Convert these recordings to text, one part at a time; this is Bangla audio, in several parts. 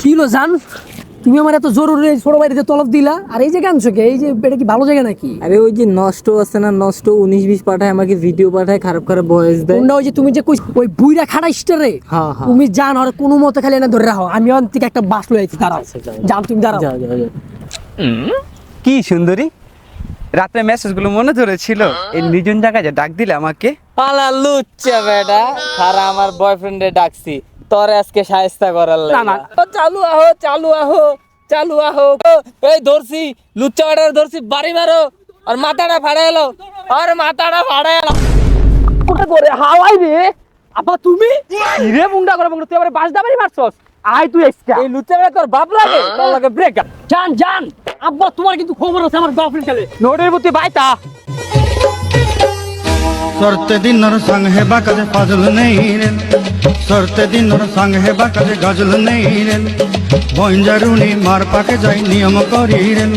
কি হলো জান? তুমি আমার এত জরুরি ছোট বাড়িতে তলব দিলা। আর এই যে আনছো কে এই যে এটা কি ভালো জায়গা নাকি? আরে ওই যে নষ্ট আছে না নষ্ট উনিশ বিশ পাঠায় আমাকে ভিডিও পাঠায় খারাপ খারাপ ভয়েস দেয়। ওই যে তুমি যে ওই বুইরা খাড়াইছটা রে? হ্যাঁ, হ্যাঁ। তুমি জান আর কোনো মতে খালি এনে ধরে রাখো। আমি অন থেকে একটা বাস লই আইছি দাঁড়াও। আচ্ছা, জান তুমি দাঁড়াও। যাও যাও যাও। কি সুন্দরী? রাত্রে মেসেজগুলো মনে ধরেছিল এই নিজন জায়গায় যে ডাক দিলে আমাকে? পালা লুচ্চা বেটা খারা আমার বয়ফ্রেন্ডে ডাকছি। তোরে আজকে সাহেস্তা করার না, না। চালু আহো চালু আহো চালু আহো। এই ধরছি লুচ্চা বেটার ধরছি বাড়ি মারো। আর মাথাটা ফাড়ে এলো আর মাথাটা ফাড়ে এলো। ওটা করে হাওয়াই রে। আপা তুমি? রে মুন্ডা করে মুন্ডা তুই আবার বাস দাবারি মারছস? আই তুই এসকা এই লুচ্চা বেটা তোর বাপ লাগে? তোর লাগে ব্রেকআপ জান জান। আব্বা তোমার কিন্তু খবর আছে আমার গার্লফ্রেন্ড খেলে। নোটের প্রতি বাইতা। সরতে দিনর সঙ্গ হেবা কাজে ফাজল নেই রেন সরতে দিনর সঙ্গ হেবা কাজে গজল নেই রেন বঞ্জারুনি মার পাকে যাই নিয়ম করি রেন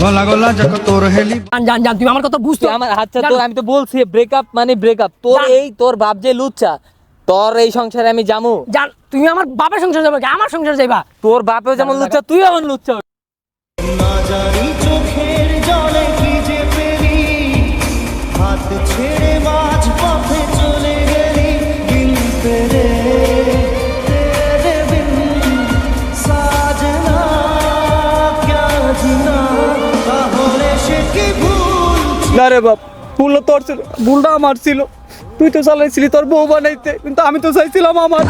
গলা গলা যাক তোর হেলি জান জান জান তুমি আমার কথা বুঝছ আমার আচ্ছা জান, তোর আমি তো বলছি ব্রেকআপ মানে ব্রেকআপ তোর জান। এই তোর বাপ যে লুচ্চা তোর এই সংসারে আমি জামু জান তুমি আমার বাবার সংসার যাবে কি? আমার সংসার যাইবা? তোর বাপেও যেমন লুচ্চা তুই এমন লুচ্চা। চোখের জলে না রে বাপ ভুলও তোর ছিল ভুলটা আমার ছিল। তুই তো চালাইছিলি তোর বউ বানাইতে কিন্তু আমি তো চাইছিলাম আমার।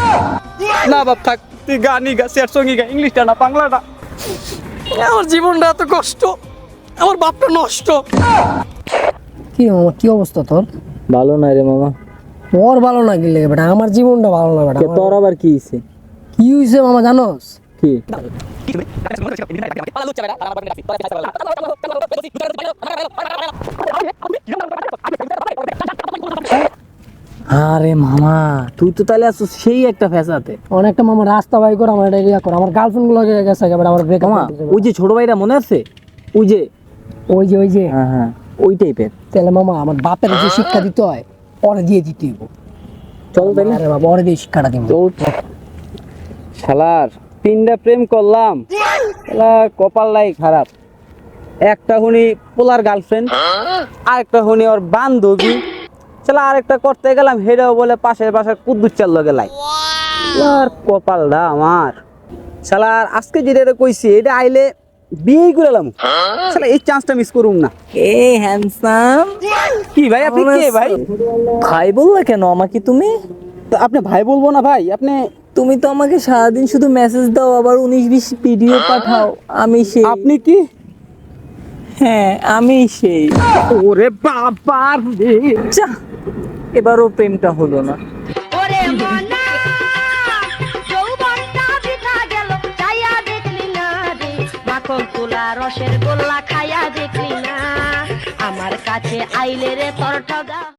না বাপ থাক তুই গানই গা স্যার সঙ্গী গা ইংলিশটা না বাংলাটা। আমার জীবনটা এত কষ্ট আমার বাপটা নষ্ট। কি মামা কি অবস্থা তোর? ভালো না রে মামা। তোর ভালো না গেলে বেটা আমার জীবনটা ভালো না বেটা। তোর আবার কি হইছে? কি হইছে মামা জানোস? আরে মামা তুই তো তাহলে আসছিস সেই একটা ফ্যাসাতে অনেকটা মামা রাস্তা বাই করে আমার এটা ইয়া করে আমার গার্লফ্রেন্ডগুলো গেছে একেবারে আমার ব্রেক মামা ওই যে ছোট ভাইরা মনে আছে ওই যে ওই যে ওই যে হ্যাঁ হ্যাঁ ওই টাইপের তাহলে মামা আমার বাপের যে শিক্ষা দিতে হয় পরে দিয়ে দিতে চল তাহলে আরে বাবা পরে দিয়ে শিক্ষাটা দিব শালার তিনটা প্রেম করলাম। কপালটাই খারাপ। একটা হুনি পোলার গার্লফ্রেন্ড আরেকটা হুনি ওর বান্ধবী। শালা আরেকটা করতে গেলাম হেরেও বলে পাশের পাশের কুদ্দুর চাল লগে লাই। আর কপালটা আমার। শালার আজকে যেটা এটা কইছি এটা আইলে বিয়েই করে এলাম। শালা এই চান্সটা মিস করুম না। এ হ্যান্ডসাম কি ভাই আপনি কে ভাই? ভাই বললা কেন আমাকে তুমি? আপনি ভাই বলব না ভাই আপনি তুমি তো আমাকে সারাদিন শুধু মেসেজ দাও আবার উনিশ বিশ ভিডিও পাঠাও। আমি সেই আপনি কি? হ্যাঁ আমি সেই। ওরে বাবা রে। যা, এবারও প্রেমটা হলো না। ওরে মনা যৌবনটা বৃথা গেল চাইয়া দেখলি না তোলা রসের গোল্লা খাইয়া দেখলি না। আমার কাছে আইলে রে তোর ঠগা